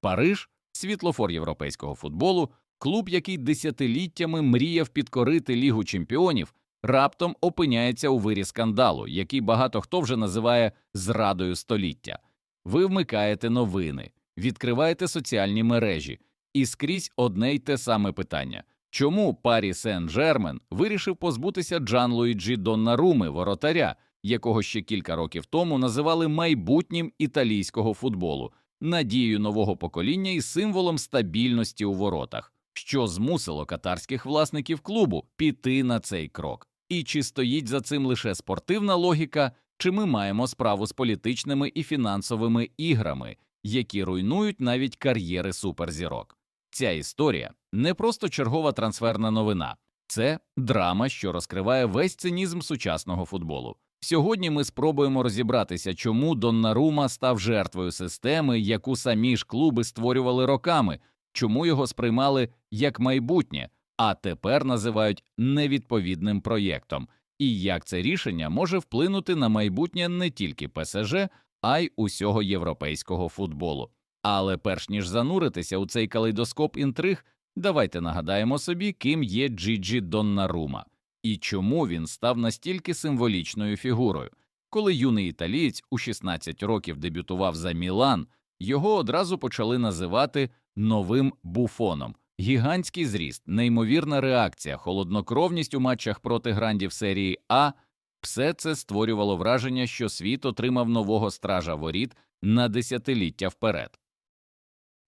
Париж світлофор європейського футболу, клуб, який десятиліттями мріяв підкорити Лігу чемпіонів, раптом опиняється у вирі скандалу, який багато хто вже називає зрадою століття. Ви вмикаєте новини, відкриваєте соціальні мережі, і скрізь одне й те саме питання. Чому Парі Сен-Жермен вирішив позбутися Джан Луїджі Доннаруми, воротаря, якого ще кілька років тому називали майбутнім італійського футболу, надією нового покоління і символом стабільності у воротах, що змусило катарських власників клубу піти на цей крок? І чи стоїть за цим лише спортивна логіка, чи ми маємо справу з політичними і фінансовими іграми, які руйнують навіть кар'єри суперзірок? Ця історія не просто чергова трансферна новина, це драма, що розкриває весь цинізм сучасного футболу. Сьогодні ми спробуємо розібратися, чому Доннарума став жертвою системи, яку самі ж клуби створювали роками, чому його сприймали як майбутнє, а тепер називають невідповідним проєктом, і як це рішення може вплинути на майбутнє не тільки ПСЖ, а й усього європейського футболу. Але перш ніж зануритися у цей калейдоскоп інтриг, давайте нагадаємо собі, ким є Джіджі Доннарума і чому він став настільки символічною фігурою. Коли юний італієць у 16 років дебютував за Мілан, його одразу почали називати новим буфоном. Гігантський зріст, неймовірна реакція, холоднокровність у матчах проти грандів серії А все це створювало враження, що світ отримав нового стража воріт на десятиліття вперед.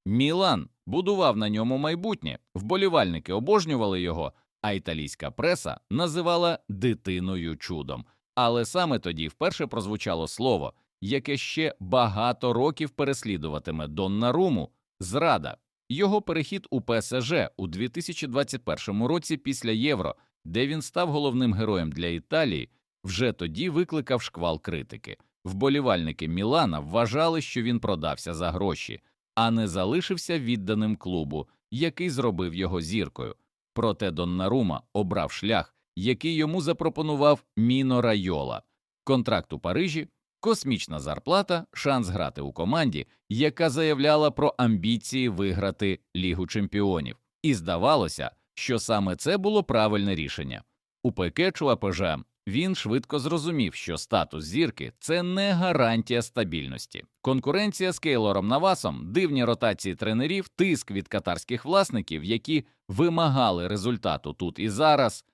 Мілан будував на ньому майбутнє, вболівальники обожнювали його, а італійська преса називала дитиною чудом. Але саме тоді вперше прозвучало слово, яке ще багато років переслідуватиме Доннаруму – зрада. Його перехід у ПСЖ у 2021 році після Євро, де він став головним героєм для Італії, вже тоді викликав шквал критики. Вболівальники Мілана вважали, що він продався за гроші, а не залишився відданим клубу, який зробив його зіркою. Проте Доннарума обрав шлях, який йому запропонував Міно Райола. Контракт у Парижі, космічна зарплата, шанс грати у команді, яка заявляла про амбіції виграти Лігу чемпіонів. І здавалося, що саме це було правильне рішення. У Пекечу АПЖ він швидко зрозумів, що статус зірки це не гарантія стабільності. Конкуренція з Кейлором Навасом, дивні ротації тренерів, тиск від катарських власників, які вимагали результату тут і зараз.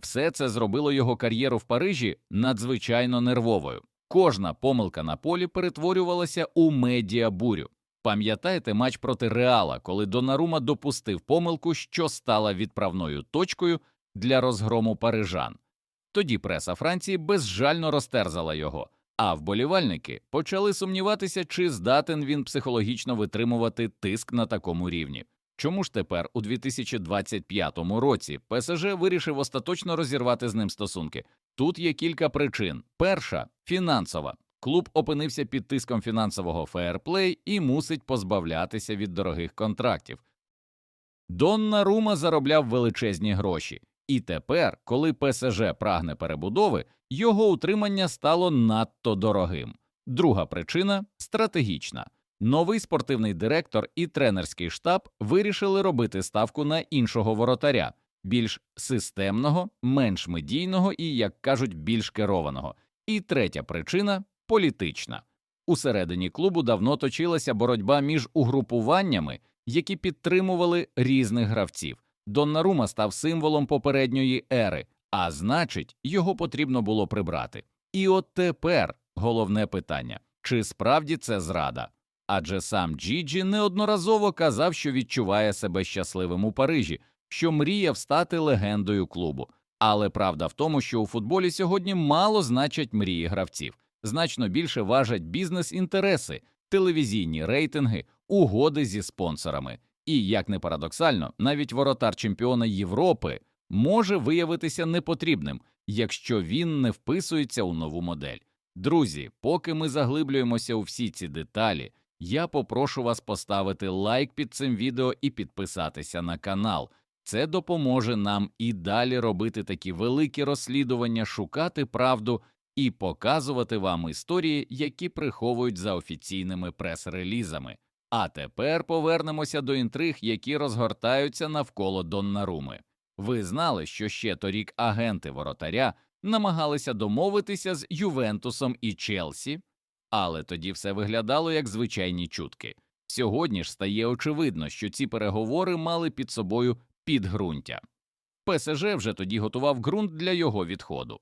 Все це зробило його кар'єру в Парижі надзвичайно нервовою. Кожна помилка на полі перетворювалася у медіабурю. Пам'ятаєте матч проти Реала, коли Донарума допустив помилку, що стала відправною точкою для розгрому парижан. Тоді преса Франції безжально розтерзала його, а вболівальники почали сумніватися, чи здатен він психологічно витримувати тиск на такому рівні. Чому ж тепер, у 2025 році, ПСЖ вирішив остаточно розірвати з ним стосунки? Тут є кілька причин. Перша фінансова. Клуб опинився під тиском фінансового феерплей і мусить позбавлятися від дорогих контрактів. Донна Рума заробляв величезні гроші, і тепер, коли ПСЖ прагне перебудови, його утримання стало надто дорогим. Друга причина стратегічна. Новий спортивний директор і тренерський штаб вирішили робити ставку на іншого воротаря, більш системного, менш медійного і, як кажуть, більш керованого. І третя причина політична. Усередині клубу давно точилася боротьба між угрупуваннями, які підтримували різних гравців. Доннарума став символом попередньої ери, а значить, його потрібно було прибрати. І от тепер головне питання: чи справді це зрада? Адже сам Джіджі неодноразово казав, що відчуває себе щасливим у Парижі, що мріяв стати легендою клубу. Але правда в тому, що у футболі сьогодні мало значать мрії гравців, значно більше важать бізнес-інтереси, телевізійні рейтинги, угоди зі спонсорами. І, як не парадоксально, навіть воротар чемпіона Європи може виявитися непотрібним, якщо він не вписується у нову модель. Друзі, поки ми заглиблюємося у всі ці деталі, я попрошу вас поставити лайк під цим відео і підписатися на канал. Це допоможе нам і далі робити такі великі розслідування, шукати правду і показувати вам історії, які приховують за офіційними прес-релізами. А тепер повернемося до інтриг, які розгортаються навколо Доннаруми. Ви знали, що ще торік агенти воротаря намагалися домовитися з Ювентусом і Челсі, але тоді все виглядало як звичайні чутки. Сьогодні ж стає очевидно, що ці переговори мали під собою підґрунтя. ПСЖ вже тоді готував ґрунт для його відходу.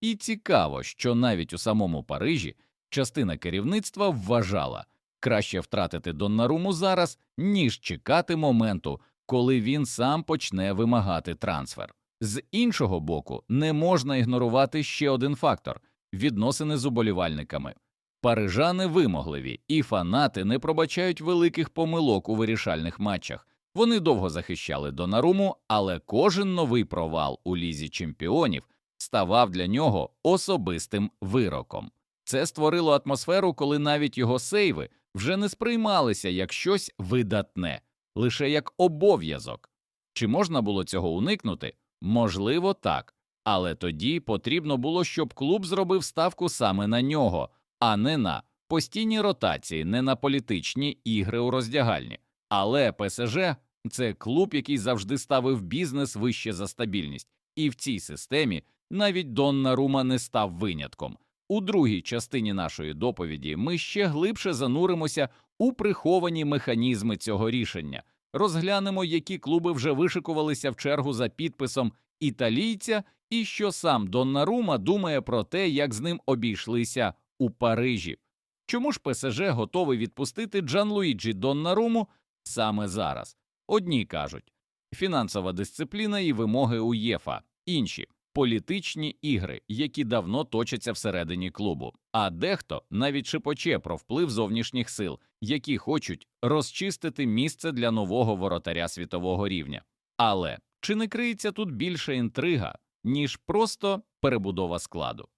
І цікаво, що навіть у самому Парижі частина керівництва вважала краще втратити Доннаруму зараз, ніж чекати моменту, коли він сам почне вимагати трансфер. З іншого боку, не можна ігнорувати ще один фактор відносини з уболівальниками. Парижани вимогливі, і фанати не пробачають великих помилок у вирішальних матчах. Вони довго захищали Донаруму, але кожен новий провал у лізі чемпіонів ставав для нього особистим вироком. Це створило атмосферу, коли навіть його сейви вже не сприймалися як щось видатне, лише як обов'язок. Чи можна було цього уникнути? Можливо, так, але тоді потрібно було, щоб клуб зробив ставку саме на нього, а не на постійні ротації, не на політичні ігри у роздягальні. Але ПСЖ це клуб, який завжди ставив бізнес вище за стабільність, і в цій системі навіть Доннарума не став винятком. У другій частині нашої доповіді ми ще глибше зануримося у приховані механізми цього рішення, розглянемо, які клуби вже вишикувалися в чергу за підписом італійця, і що сам Доннарума думає про те, як з ним обійшлися у Парижі. Чому ж ПСЖ готовий відпустити Джанлуїджі Доннаруму саме зараз? Одні кажуть фінансова дисципліна і вимоги УЄФА, інші політичні ігри, які давно точаться всередині клубу. А дехто навіть шепоче про вплив зовнішніх сил, які хочуть розчистити місце для нового воротаря світового рівня. Але чи не криється тут більше інтрига, ніж просто перебудова складу?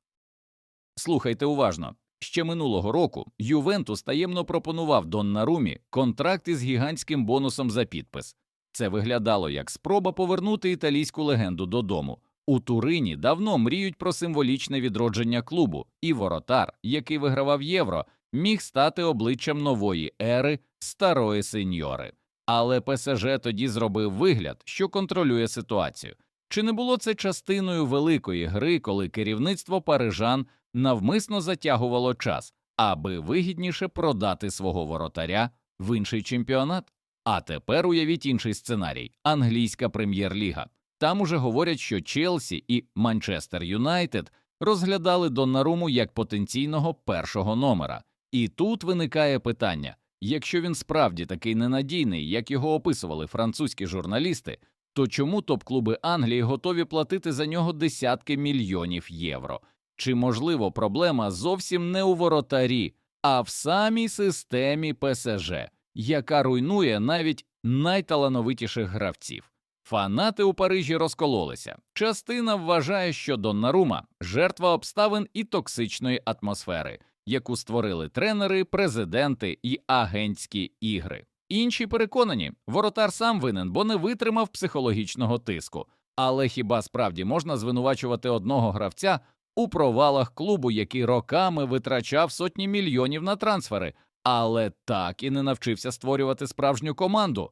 Слухайте уважно. Ще минулого року Ювентус таємно пропонував Доннарумі контракт із гігантським бонусом за підпис. Це виглядало як спроба повернути італійську легенду додому. У Турині давно мріють про символічне відродження клубу, і воротар, який вигравав євро, міг стати обличчям нової ери старої сеньори. Але ПСЖ тоді зробив вигляд, що контролює ситуацію. Чи не було це частиною великої гри, коли керівництво парижан навмисно затягувало час, аби вигідніше продати свого воротаря в інший чемпіонат? А тепер уявіть інший сценарій англійська прем'єр-ліга. Там уже говорять, що Челсі і Манчестер Юнайтед розглядали Доннаруму як потенційного першого номера. І тут виникає питання: якщо він справді такий ненадійний, як його описували французькі журналісти, то чому топ-клуби Англії готові платити за нього десятки мільйонів євро? Чи можливо проблема зовсім не у воротарі, а в самій системі ПСЖ, яка руйнує навіть найталановитіших гравців? Фанати у Парижі розкололися. Частина вважає, що Доннарума жертва обставин і токсичної атмосфери, яку створили тренери, президенти і агентські ігри. Інші переконані, воротар сам винен, бо не витримав психологічного тиску. Але хіба справді можна звинувачувати одного гравця у провалах клубу, який роками витрачав сотні мільйонів на трансфери, але так і не навчився створювати справжню команду?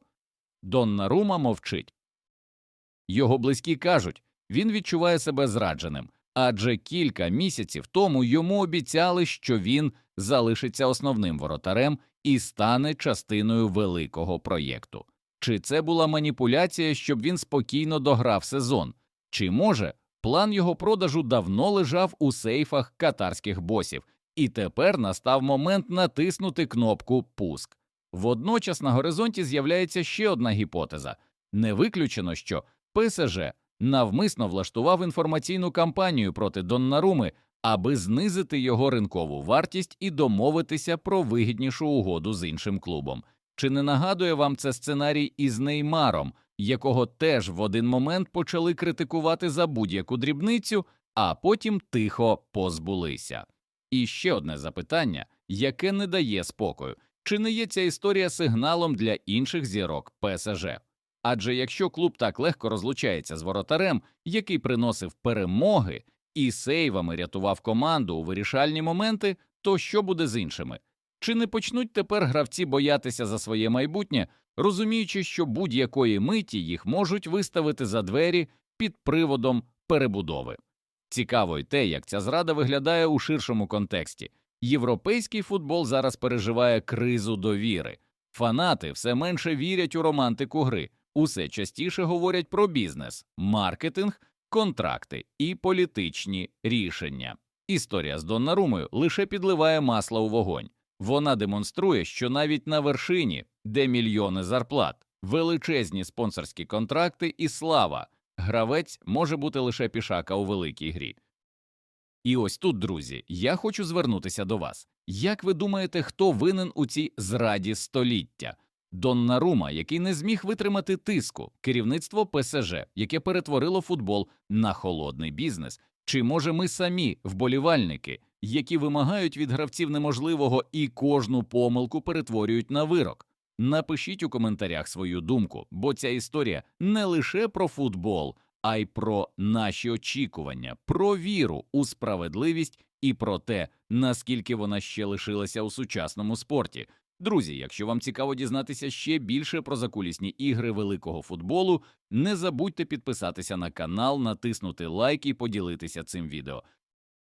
Доннарума мовчить. Його близькі кажуть, він відчуває себе зрадженим, адже кілька місяців тому йому обіцяли, що він залишиться основним воротарем і стане частиною великого проєкту. Чи це була маніпуляція, щоб він спокійно дограв сезон? Чи може план його продажу давно лежав у сейфах катарських босів, і тепер настав момент натиснути кнопку Пуск. Водночас на горизонті з'являється ще одна гіпотеза не виключено, що ПСЖ навмисно влаштував інформаційну кампанію проти Доннаруми, аби знизити його ринкову вартість і домовитися про вигіднішу угоду з іншим клубом. Чи не нагадує вам це сценарій із Неймаром, якого теж в один момент почали критикувати за будь-яку дрібницю, а потім тихо позбулися? І ще одне запитання, яке не дає спокою: чи не є ця історія сигналом для інших зірок ПСЖ? Адже якщо клуб так легко розлучається з воротарем, який приносив перемоги і сейвами рятував команду у вирішальні моменти, то що буде з іншими? Чи не почнуть тепер гравці боятися за своє майбутнє, розуміючи, що будь-якої миті їх можуть виставити за двері під приводом перебудови? Цікаво й те, як ця зрада виглядає у ширшому контексті. Європейський футбол зараз переживає кризу довіри. Фанати все менше вірять у романтику гри, усе частіше говорять про бізнес, маркетинг, контракти і політичні рішення. Історія з Доннарумою лише підливає масла у вогонь. Вона демонструє, що навіть на вершині, де мільйони зарплат, величезні спонсорські контракти і слава, гравець може бути лише пішака у великій грі. І ось тут, друзі, я хочу звернутися до вас. Як ви думаєте, хто винен у цій зраді століття? Доннарума, який не зміг витримати тиску, керівництво ПСЖ, яке перетворило футбол на холодний бізнес, чи може ми самі, вболівальники, які вимагають від гравців неможливого і кожну помилку перетворюють на вирок? Напишіть у коментарях свою думку, бо ця історія не лише про футбол, а й про наші очікування, про віру у справедливість і про те, наскільки вона ще лишилася у сучасному спорті. Друзі, якщо вам цікаво дізнатися ще більше про закулісні ігри великого футболу, не забудьте підписатися на канал, натиснути лайк і поділитися цим відео.